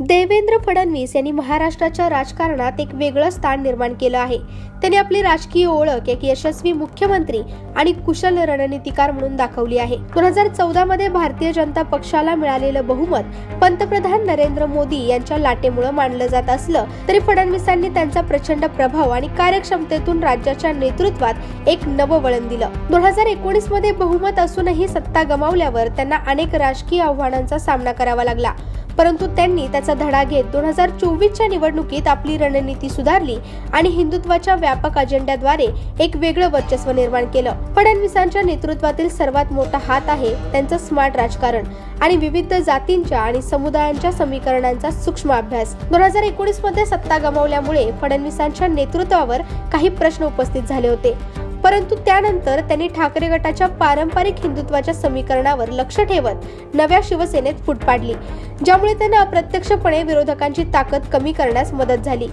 देवेंद्र फडणवीस यांनी महाराष्ट्राच्या राजकारणात एक वेगळं स्थान निर्माण केलं आहे. त्यांनी आपली राजकीय ओळख एक यशस्वी मुख्यमंत्री आणि कुशल रणनीतिकार म्हणून दाखवली आहे. दोन हजार चौदा मध्ये भारतीय जनता पक्षाला मिळालेलं बहुमत पंतप्रधान नरेंद्र मोदी यांच्या लाटेमुळे मानलं जात असलं तरी फडणवीसांनी त्यांचा प्रचंड प्रभाव आणि कार्यक्षमतेतून राज्याच्या नेतृत्वात एक नवं वळण दिलं. दोन हजार एकोणीसमध्ये बहुमत असूनही सत्ता गमावल्यावर त्यांना अनेक राजकीय आव्हानांचा सामना करावा लागला. परंतु त्यांनी त्याचा धडा घेत दोन हजार चोवीसच्या निवडणुकीत आपली रणनीती सुधारली आणि हिंदुत्वाच्या व्यापक अजेंड्याद्वारे एक वेगळं वर्चस्व निर्माण केलं. फडणवीसांच्या नेतृत्वातील सर्वात मोठा हात आहे त्यांचं स्मार्ट राजकारण आणि विविध जातींच्या आणि समुदायांच्या समीकरणांचा सूक्ष्म अभ्यास. दोन हजार एकोणीसमध्ये सत्ता गमावल्यामुळे फडणवीसांच्या नेतृत्वावर काही प्रश्न उपस्थित झाले होते. परंतु त्यानंतर त्यांनी ठाकरे गटाच्या पारंपरिक हिंदुत्वाच्या समीकरणावर लक्ष ठेवत नव्या शिवसेनेत फूट पाडली ज्यामुळे त्यांना अप्रत्यक्षपणे विरोधकांची ताकद कमी करण्यास मदत झाली.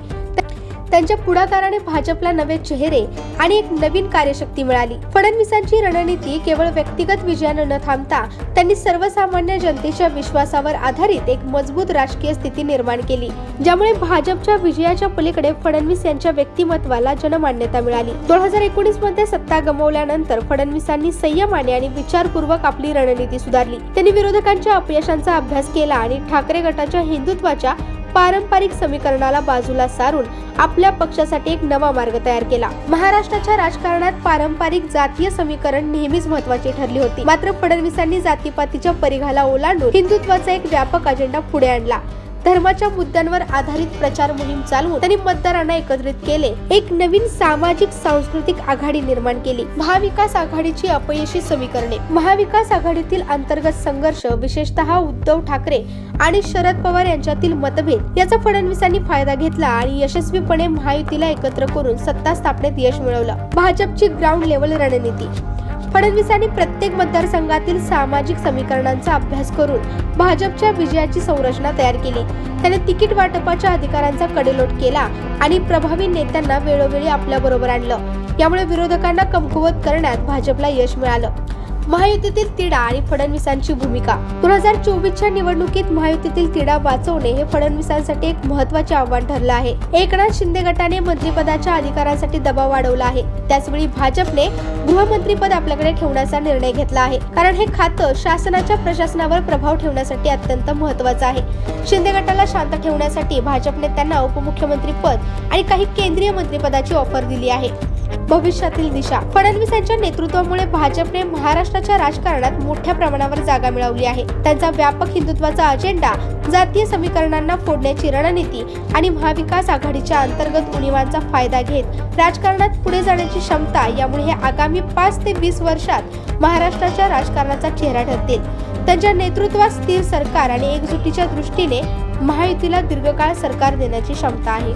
त्यांच्या पुढाकाराने भाजपला नवे चेहरे आणि एक नवीन कार्यशक्ती मिळाली. फडणवीसांची रणनीती केवळ व्यक्तिगत विजयानं न थांबता त्यांनी सर्वसामान्य जनतेच्या विश्वासावर आधारित एक मजबूत राजकीय स्थिती निर्माण केली ज्यामुळे भाजपच्या विजयाच्या पलीकडे फडणवीस यांच्या व्यक्तिमत्वाला जनमान्यता मिळाली. दोन हजार एकोणीसमध्ये सत्ता गमावल्यानंतर फडणवीसांनी संयमाने आणि विचारपूर्वक आपली रणनीती सुधारली. त्यांनी विरोधकांच्या अपयशांचा अभ्यास केला आणि ठाकरे गटाच्या हिंदुत्वाच्या पारंपरिक समीकरणाला बाजूला सारून आपल्या पक्षासाठी एक नवा मार्ग तयार केला. महाराष्ट्राच्या राजकारणात पारंपरिक जातीय समीकरण नेहमीच महत्वाची ठरली होती. मात्र फडणवीसांनी जातीपातीच्या परिघाला ओलांडून हिंदुत्वाचा एक व्यापक अजेंडा पुढे आणला. धर्माच्या मुद्द्यांवर आधारित प्रचार मोहीम चालवून त्यांनी मतदारांना एकत्रित केले. एक नवीन सामाजिक सांस्कृतिक आघाडी निर्माण केली. महाविकास आघाडीची अपयशी समीकरणे. महाविकास आघाडीतील अंतर्गत संघर्ष विशेषतः उद्धव ठाकरे आणि शरद पवार यांच्यातील मतभेद याचा फडणवीसांनी फायदा घेतला आणि यशस्वीपणे महायुतीला एकत्र करून सत्ता स्थापनेत यश मिळवलं. भाजपची ग्राउंड लेवल रणनीती. फडणवीसांनी प्रत्येक मतदारसंघातील सामाजिक समीकरणांचा अभ्यास करून भाजपच्या विजयाची संरचना तयार केली. त्याने तिकीट वाटपाच्या अधिकारांचा कडेलोट केला आणि प्रभावी नेत्यांना वेळोवेळी आपल्या बरोबर आणलं. यामुळे विरोधकांना कमकुवत करण्यात भाजपला यश मिळालं. महायुतीतील तिढा आणि फडणवीसांची भूमिका. दोन हजार चोवीसच्या निवडणुकीत महायुतीतील तिढा वाचवणे हे फडणवीसांसाठी एक महत्त्वाचे आव्हान ठरलं आहे. एकनाथ शिंदे गटाने मंत्रिपदाच्या अधिकारांसाठी दबाव वाढवला आहे. त्याचवेळी भाजपने गृहमंत्रीपद आपल्याकडे ठेवण्याचा निर्णय घेतला आहे. कारण हे खातं शासनाच्या प्रशासनावर प्रभाव ठेवण्यासाठी अत्यंत महत्वाचं आहे. शिंदे गटाला शांत ठेवण्यासाठी भाजपने त्यांना उपमुख्यमंत्री पद आणि काही केंद्रीय मंत्रिपदाची ऑफर दिली आहे. भविष्यातील दिशा. फडणवीस यांच्या नेतृत्वामुळे भाजपने महाराष्ट्राच्या राजकारणात मोठ्या प्रमाणावर जागा मिळवली आहे. त्यांचा व्यापक हिंदुत्वाचा अजेंडा जातीय समीकरणांना फोडण्याची रणनीती आणि महाविकास आघाडीच्या अंतर्गत उणीवांचा फायदा घेत राजकारणात पुढे जाण्याची क्षमता यामुळे हे आगामी पाच ते वीस वर्षात महाराष्ट्राच्या राजकारणाचा चेहरा ठरतील. त्यांच्या नेतृत्वात स्थिर सरकार आणि एकजुटीच्या दृष्टीने महायुतीला दीर्घकाळ सरकार देण्याची क्षमता आहे.